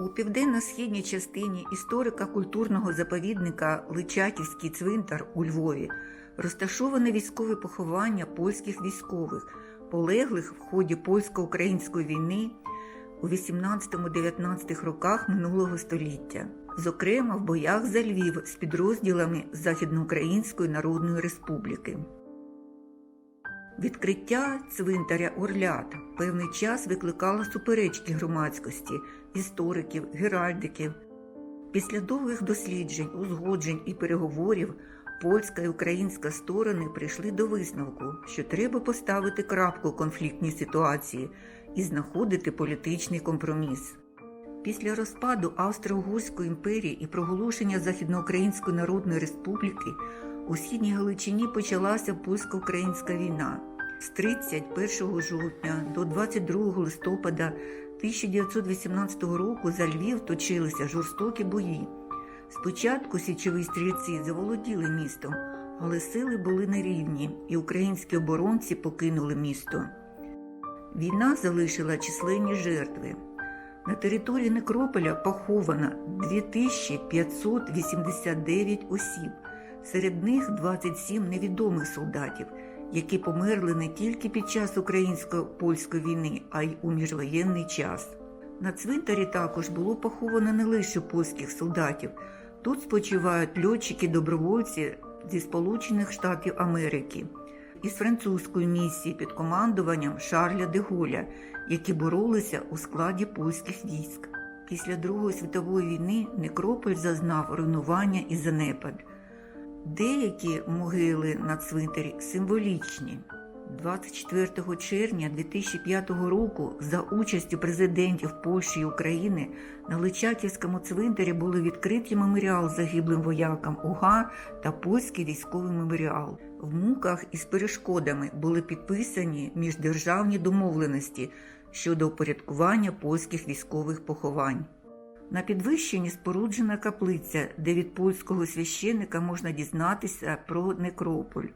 У південно-східній частині історико-культурного заповідника Личаківський цвинтар у Львові розташоване військове поховання польських військових, полеглих в ході польсько-української війни у 18-19 роках минулого століття, зокрема в боях за Львів з підрозділами Західноукраїнської Народної Республіки. Відкриття цвинтаря Орлят певний час викликало суперечки громадськості, істориків, геральдиків. Після довгих досліджень, узгоджень і переговорів польська і українська сторони прийшли до висновку, що треба поставити крапку конфліктній ситуації і знаходити політичний компроміс. Після розпаду Австро-Угорської імперії і проголошення Західноукраїнської Народної Республіки у східній Галичині почалася польсько-українська війна. З 31 жовтня до 22 листопада 1918 року за Львів точилися жорстокі бої. Спочатку січові стрільці заволоділи містом, але сили були нерівні, і українські оборонці покинули місто. Війна залишила численні жертви. На території Некрополя поховано 2589 осіб, серед них 27 невідомих солдатів, які померли не тільки під час українсько-польської війни, а й у міжвоєнний час. На цвинтарі також було поховано не лише польських солдатів. Тут спочивають льотчики-добровольці зі Сполучених Штатів Америки із французької місії під командуванням Шарля де Голля, які боролися у складі польських військ. Після Другої світової війни Некрополь зазнав руйнування і занепад. Деякі могили на цвинтарі символічні. 24 червня 2005 року за участю президентів Польщі і України на Личаківському цвинтарі були відкриті меморіал загиблим воякам УГА та польський військовий меморіал. В муках із перешкодами були підписані міждержавні домовленості щодо упорядкування польських військових поховань. На підвищенні споруджена каплиця, де від польського священика можна дізнатися про некрополь.